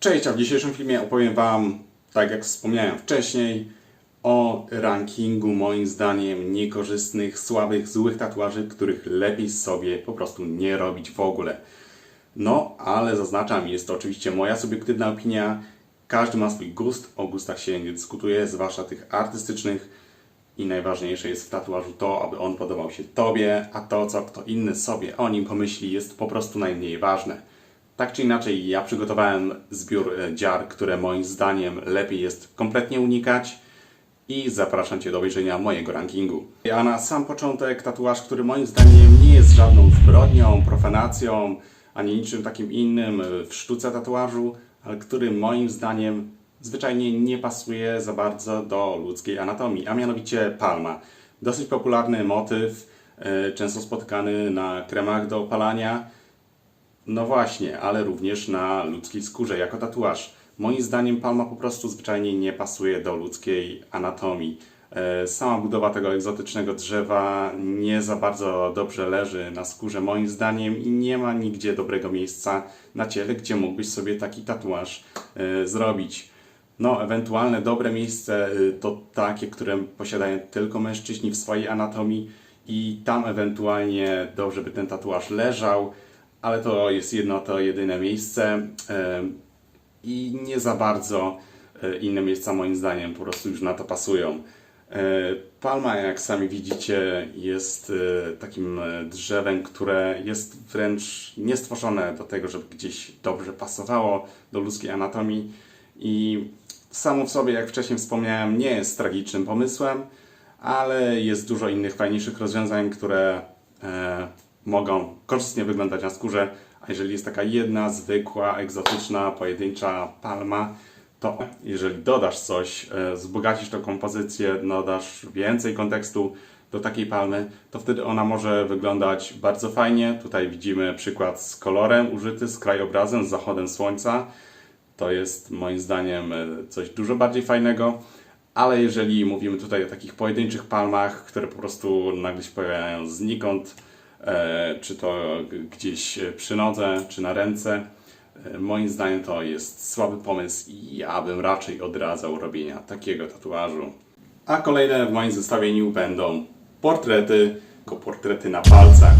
Cześć, a w dzisiejszym filmie opowiem Wam, tak jak wspomniałem wcześniej, o rankingu moim zdaniem niekorzystnych, słabych, złych tatuaży, których lepiej sobie po prostu nie robić w ogóle. No, ale zaznaczam, jest to oczywiście moja subiektywna opinia. Każdy ma swój gust, o gustach się nie dyskutuje, zwłaszcza tych artystycznych. I najważniejsze jest w tatuażu to, aby on podobał się Tobie, a to, co kto inny sobie o nim pomyśli, jest po prostu najmniej ważne. Tak czy inaczej, ja przygotowałem zbiór e, dziar, które moim zdaniem lepiej jest kompletnie unikać i zapraszam Cię do obejrzenia mojego rankingu. A na sam początek tatuaż, który moim zdaniem nie jest żadną zbrodnią, profanacją, ani niczym takim innym e, w sztuce tatuażu, ale który moim zdaniem zwyczajnie nie pasuje za bardzo do ludzkiej anatomii, a mianowicie palma. Dosyć popularny motyw, e, często spotykany na kremach do opalania, no właśnie, ale również na ludzkiej skórze jako tatuaż. Moim zdaniem palma po prostu zwyczajnie nie pasuje do ludzkiej anatomii. E, Sama budowa tego egzotycznego drzewa nie za bardzo dobrze leży na skórze moim zdaniem i nie ma nigdzie dobrego miejsca na ciele, gdzie mógłbyś sobie taki tatuaż e, zrobić. No, ewentualne dobre miejsce y, to takie, które posiadają tylko mężczyźni w swojej anatomii i tam ewentualnie dobrze by ten tatuaż leżał, ale to jest jedno to jedyne miejsce i nie za bardzo e, inne miejsca moim zdaniem po prostu już na to pasują. E, Palma, jak sami widzicie, jest e, takim drzewem, które jest wręcz niestworzone do tego, żeby gdzieś dobrze pasowało do ludzkiej anatomii i samo w sobie, jak wcześniej wspomniałem, nie jest tragicznym pomysłem, ale jest dużo innych fajniejszych rozwiązań, które mogą korzystnie wyglądać na skórze, a jeżeli jest taka jedna zwykła, egzotyczna, pojedyncza palma, to jeżeli dodasz coś, e, wzbogacisz tą kompozycję, dodasz więcej kontekstu do takiej palmy, to wtedy ona może wyglądać bardzo fajnie. Tutaj widzimy przykład z kolorem użyty, z krajobrazem, z zachodem słońca. To jest moim zdaniem e, coś dużo bardziej fajnego. Ale jeżeli mówimy tutaj o takich pojedynczych palmach, które po prostu nagle się pojawiają znikąd, czy to gdzieś przy nodze, czy na ręce, e, moim zdaniem to jest słaby pomysł i ja bym raczej odradzał robienia takiego tatuażu. A kolejne w moim zestawieniu będą portrety, tylko portrety na palcach.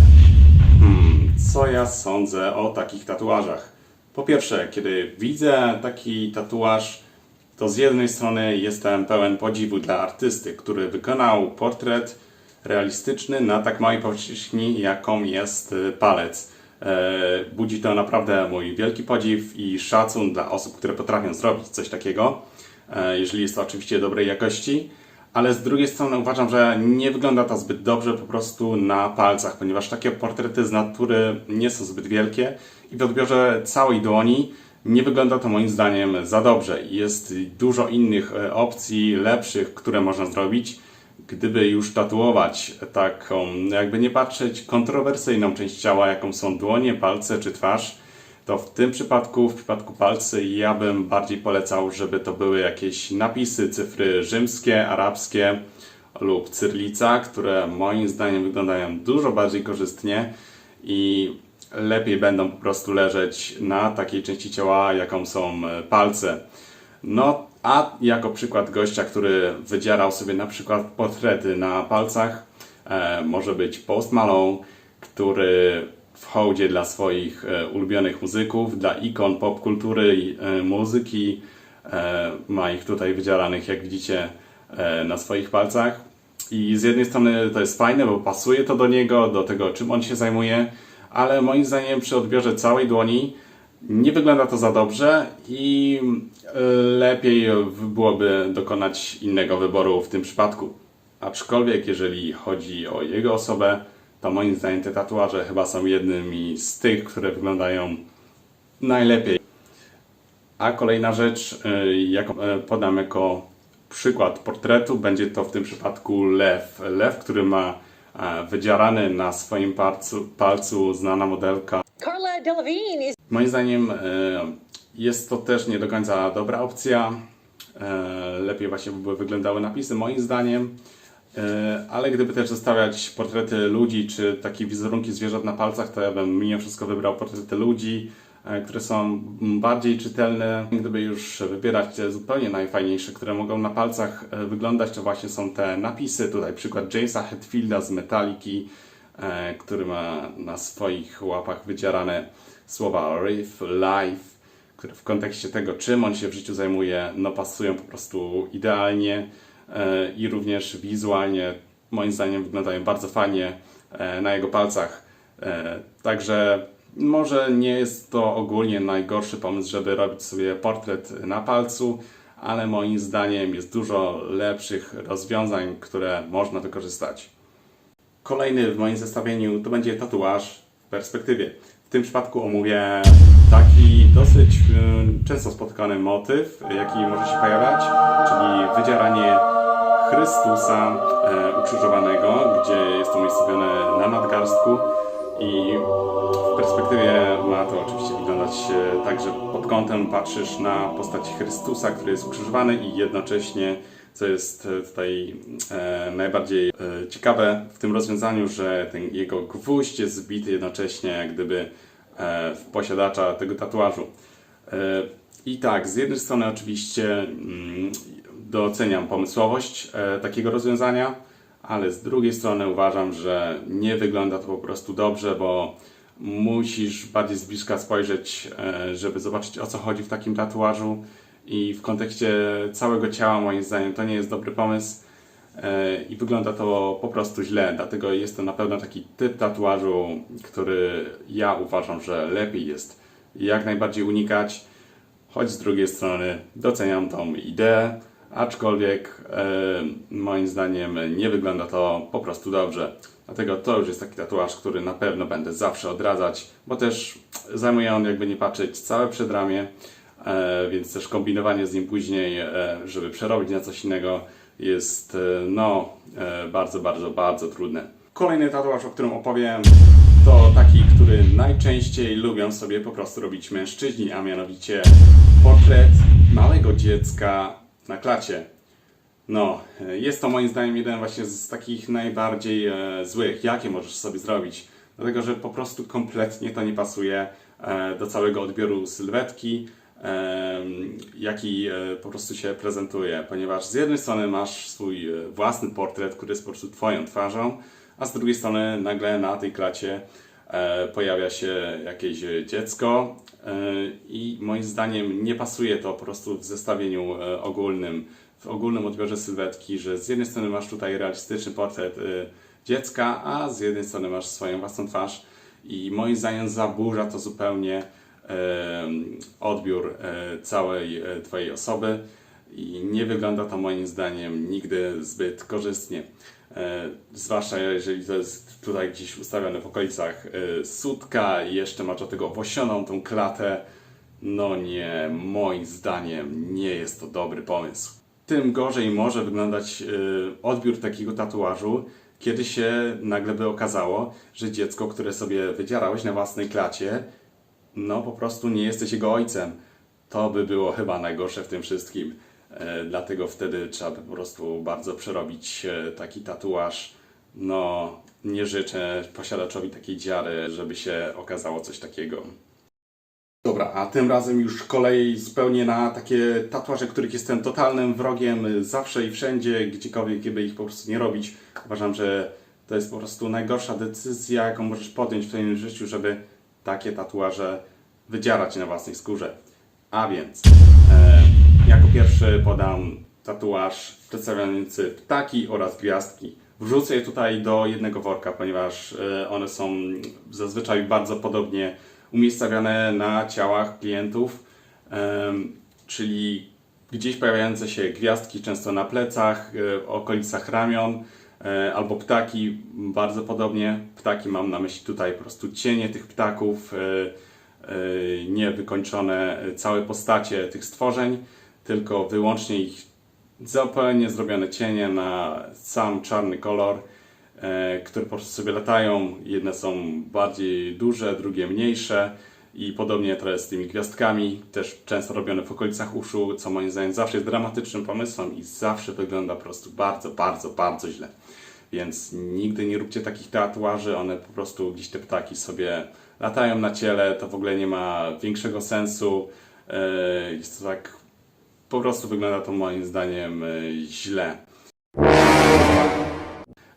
Hmm, co ja sądzę o takich tatuażach? Po pierwsze, kiedy widzę taki tatuaż, to z jednej strony jestem pełen podziwu dla artysty, który wykonał portret realistyczny na tak małej powierzchni, jaką jest y, palec. E, Budzi to naprawdę mój wielki podziw i szacun dla osób, które potrafią zrobić coś takiego, e, jeżeli jest to oczywiście dobrej jakości ale z drugiej strony uważam, że nie wygląda to zbyt dobrze po prostu na palcach, ponieważ takie portrety z natury nie są zbyt wielkie i w odbiorze całej dłoni nie wygląda to moim zdaniem za dobrze. Jest dużo innych e, opcji, lepszych, które można zrobić, gdyby już tatuować taką, jakby nie patrzeć, kontrowersyjną część ciała, jaką są dłonie, palce czy twarz to w tym przypadku, w przypadku palcy, ja bym bardziej polecał, żeby to były jakieś napisy, cyfry rzymskie, arabskie lub cyrlica, które moim zdaniem wyglądają dużo bardziej korzystnie i lepiej będą po prostu leżeć na takiej części ciała, jaką są palce. No, a jako przykład gościa, który wydzierał sobie na przykład portrety na palcach, e, może być Post Malone, który w hołdzie dla swoich e, ulubionych muzyków, dla ikon popkultury i e, muzyki. Ma ich tutaj wydzielanych, jak widzicie, na swoich palcach. I z jednej strony to jest fajne, bo pasuje to do niego, do tego, czym on się zajmuje, ale moim zdaniem przy odbiorze całej dłoni nie wygląda to za dobrze i e, lepiej byłoby dokonać innego wyboru w tym przypadku. Aczkolwiek, jeżeli chodzi o jego osobę, to moim zdaniem te tatuaże chyba są jednymi z tych, które wyglądają najlepiej. A kolejna rzecz, y, jaką e, podam jako przykład portretu, będzie to w tym przypadku lew. Lew, który ma e, wydzierany na swoim palcu, palcu znana modelka Carla Delevingne is Moim zdaniem e, jest to też nie do końca dobra opcja. E, Lepiej właśnie by wyglądały napisy, moim zdaniem. E, Ale gdyby też zostawiać portrety ludzi czy takie wizerunki zwierząt na palcach, to ja bym mimo wszystko wybrał portrety ludzi, które są bardziej czytelne. Gdyby już wybierać te zupełnie najfajniejsze, które mogą na palcach wyglądać, to właśnie są te napisy. Tutaj przykład Jamesa Hetfielda z Metaliki, który ma na swoich łapach wydzierane słowa Riff, Life, które w kontekście tego, czym on się w życiu zajmuje, no pasują po prostu idealnie e, i również wizualnie moim zdaniem wyglądają bardzo fajnie e, na jego palcach. E, Także może nie jest to ogólnie najgorszy pomysł, żeby robić sobie portret na palcu, ale moim zdaniem jest dużo lepszych rozwiązań, które można wykorzystać. Kolejny w moim zestawieniu to będzie tatuaż w perspektywie. W tym przypadku omówię taki dosyć y, często spotykany motyw, jaki może się pojawiać, czyli wydzieranie Chrystusa e, ukrzyżowanego, gdzie jest to umiejscowione na nadgarstku i w perspektywie ma to oczywiście wyglądać e, tak, że pod kątem patrzysz na postać Chrystusa, który jest ukrzyżowany i jednocześnie, co jest e, tutaj e, najbardziej e, ciekawe w tym rozwiązaniu, że ten jego gwóźdź jest zbity jednocześnie jak gdyby e, w posiadacza tego tatuażu. E, I tak, z jednej strony oczywiście mm, doceniam pomysłowość e, takiego rozwiązania, ale z drugiej strony uważam, że nie wygląda to po prostu dobrze, bo musisz bardziej z bliska spojrzeć, e, żeby zobaczyć o co chodzi w takim tatuażu i w kontekście całego ciała moim zdaniem to nie jest dobry pomysł e, i wygląda to po prostu źle, dlatego jest to na pewno taki typ tatuażu, który ja uważam, że lepiej jest jak najbardziej unikać, choć z drugiej strony doceniam tą ideę, aczkolwiek e, moim zdaniem nie wygląda to po prostu dobrze. Dlatego to już jest taki tatuaż, który na pewno będę zawsze odradzać, bo też zajmuje on, jakby nie patrzeć, całe przedramię, więc też kombinowanie z nim później, e, żeby przerobić na coś innego, jest e, no e, bardzo, bardzo, bardzo trudne. Kolejny tatuaż, o którym opowiem, to taki, który najczęściej lubią sobie po prostu robić mężczyźni, a mianowicie portret małego dziecka na klacie. No, e, jest to moim zdaniem jeden właśnie z takich najbardziej e, złych, jakie możesz sobie zrobić. Dlatego, że po prostu kompletnie to nie pasuje e, do całego odbioru sylwetki, e, jaki e, po prostu się prezentuje. Ponieważ z jednej strony masz swój e, własny portret, który jest po prostu twoją twarzą, a z drugiej strony nagle na tej klacie e, pojawia się jakieś dziecko i moim zdaniem nie pasuje to po prostu w zestawieniu ogólnym, w ogólnym odbiorze sylwetki, że z jednej strony masz tutaj realistyczny portret dziecka, a z jednej strony masz swoją własną twarz i moim zdaniem zaburza to zupełnie odbiór e, całej e, Twojej osoby i nie wygląda to moim zdaniem nigdy zbyt korzystnie. E, zwłaszcza jeżeli to jest tutaj gdzieś ustawione w okolicach sutka i jeszcze masz do tego owłosioną tą klatę. No nie, moim zdaniem nie jest to dobry pomysł. Tym gorzej może wyglądać odbiór takiego tatuażu, kiedy się nagle by okazało, że dziecko, które sobie wydzierałeś na własnej klacie, no po prostu nie jesteś jego ojcem. To by było chyba najgorsze w tym wszystkim. E, dlatego wtedy trzeba by po prostu bardzo przerobić e, taki tatuaż. No, nie życzę posiadaczowi takiej dziary, żeby się okazało coś takiego. Dobra, a tym razem już kolej zupełnie na takie tatuaże, których jestem totalnym wrogiem y, zawsze i wszędzie, gdziekolwiek, żeby ich po prostu nie robić. Uważam, że to jest po prostu najgorsza decyzja, jaką możesz podjąć w swoim życiu, żeby takie tatuaże wydzierać na własnej skórze. A więc, e, jako pierwszy podam tatuaż przedstawiający ptaki oraz gwiazdki. Wrzucę je tutaj do jednego worka, ponieważ e, one są zazwyczaj bardzo podobnie umiejscowione na ciałach klientów, czyli gdzieś pojawiające się gwiazdki, często na plecach, e, w okolicach ramion, albo ptaki, bardzo podobnie. Ptaki mam na myśli tutaj po prostu cienie tych ptaków, e, e, nie wykończone całe postacie tych stworzeń, tylko wyłącznie ich zupełnie zrobione cienie na sam czarny kolor, e, które po prostu sobie latają. Jedne są bardziej duże, drugie mniejsze i podobnie trochę z tymi gwiazdkami, też często robione w okolicach uszu, co moim zdaniem zawsze jest dramatycznym pomysłem i zawsze wygląda po prostu bardzo, bardzo, bardzo źle. więc nigdy nie róbcie takich tatuaży, one po prostu gdzieś te ptaki sobie latają na ciele, to w ogóle nie ma większego sensu, E, jest to tak, po prostu wygląda to moim zdaniem e, źle.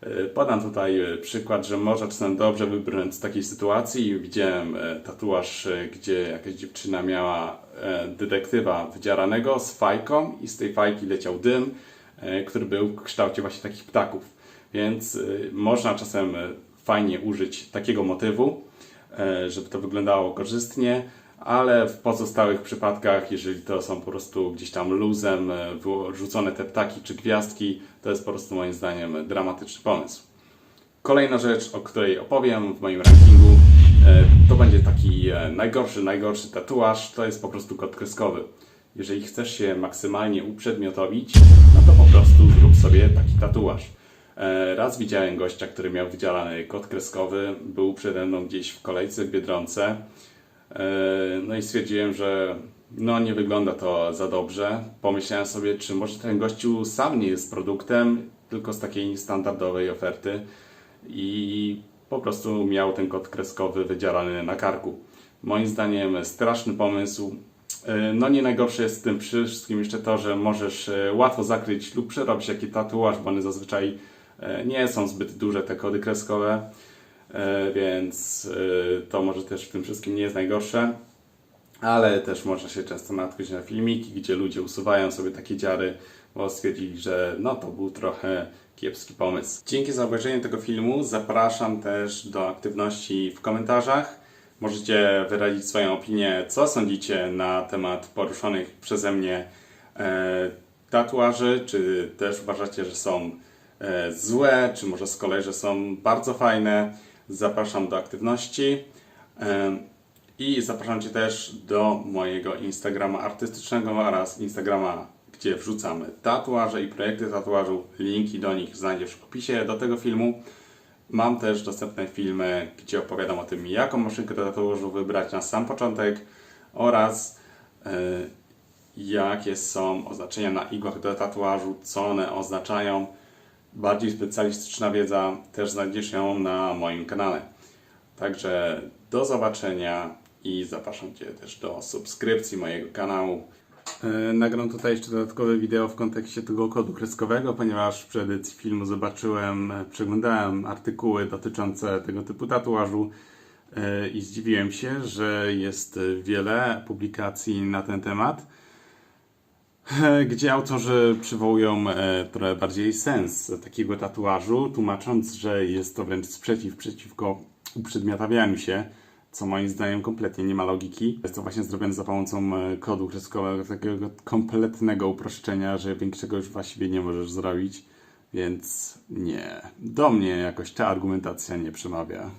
E, Podam tutaj e, przykład, że można czasem dobrze wybrnąć z takiej sytuacji. Widziałem e, tatuaż, gdzie jakaś dziewczyna miała detektywa wydzieranego z fajką i z tej fajki leciał dym, który był w kształcie właśnie takich ptaków. Więc można czasem fajnie użyć takiego motywu, żeby to wyglądało korzystnie, ale w pozostałych przypadkach, jeżeli to są po prostu gdzieś tam luzem e, wrzucone te ptaki czy gwiazdki, to jest po prostu moim zdaniem dramatyczny pomysł. Kolejna rzecz, o której opowiem w moim rankingu, e, to będzie taki e, najgorszy, najgorszy tatuaż, to jest po prostu kod kreskowy. Jeżeli chcesz się maksymalnie uprzedmiotowić, no to po prostu zrób sobie taki tatuaż. Raz widziałem gościa, który miał wydzielany kod kreskowy, był przede mną gdzieś w kolejce w Biedronce. E, No i stwierdziłem, że no nie wygląda to za dobrze. Pomyślałem sobie, czy może ten gościu sam nie jest produktem, tylko z takiej standardowej oferty i po prostu miał ten kod kreskowy wydzierany na karku. Moim zdaniem straszny pomysł. E, No nie najgorsze jest w tym wszystkim jeszcze to, że możesz e, łatwo zakryć lub przerobić taki tatuaż, bo one zazwyczaj nie są zbyt duże te kody kreskowe. E, więc e, to może też w tym wszystkim nie jest najgorsze. Ale też można się często natknąć na filmiki, gdzie ludzie usuwają sobie takie dziary, bo stwierdzili, że no to był trochę kiepski pomysł. Dzięki za obejrzenie tego filmu. Zapraszam też do aktywności w komentarzach. Możecie wyrazić swoją opinię, co sądzicie na temat poruszonych przeze mnie e, tatuaży, czy też uważacie, że są e, złe, czy może z kolei, że są bardzo fajne. Zapraszam do aktywności. I zapraszam Cię też do mojego Instagrama artystycznego oraz Instagrama, gdzie wrzucamy tatuaże i projekty tatuażu. Linki do nich znajdziesz w opisie do tego filmu. Mam też dostępne filmy, gdzie opowiadam o tym, jaką maszynkę do tatuażu wybrać na sam początek oraz e, jakie są oznaczenia na igłach do tatuażu, co one oznaczają. Bardziej specjalistyczna wiedza też znajdziesz ją na moim kanale. Także do zobaczenia i zapraszam Cię też do subskrypcji mojego kanału. E, Nagram tutaj jeszcze dodatkowe wideo w kontekście tego kodu kreskowego, ponieważ przy edycji filmu zobaczyłem, e, przeglądałem artykuły dotyczące tego typu tatuażu e, i zdziwiłem się, że jest wiele publikacji na ten temat, gdzie autorzy przywołują e, trochę bardziej sens takiego tatuażu, tłumacząc, że jest to wręcz sprzeciw przeciwko uprzedmiotawianiu się, co moim zdaniem kompletnie nie ma logiki. Jest to właśnie zrobione za pomocą e, kodu kreskowego, takiego kompletnego uproszczenia, że większego już właściwie nie możesz zrobić, więc nie. Do mnie jakoś ta argumentacja nie przemawia.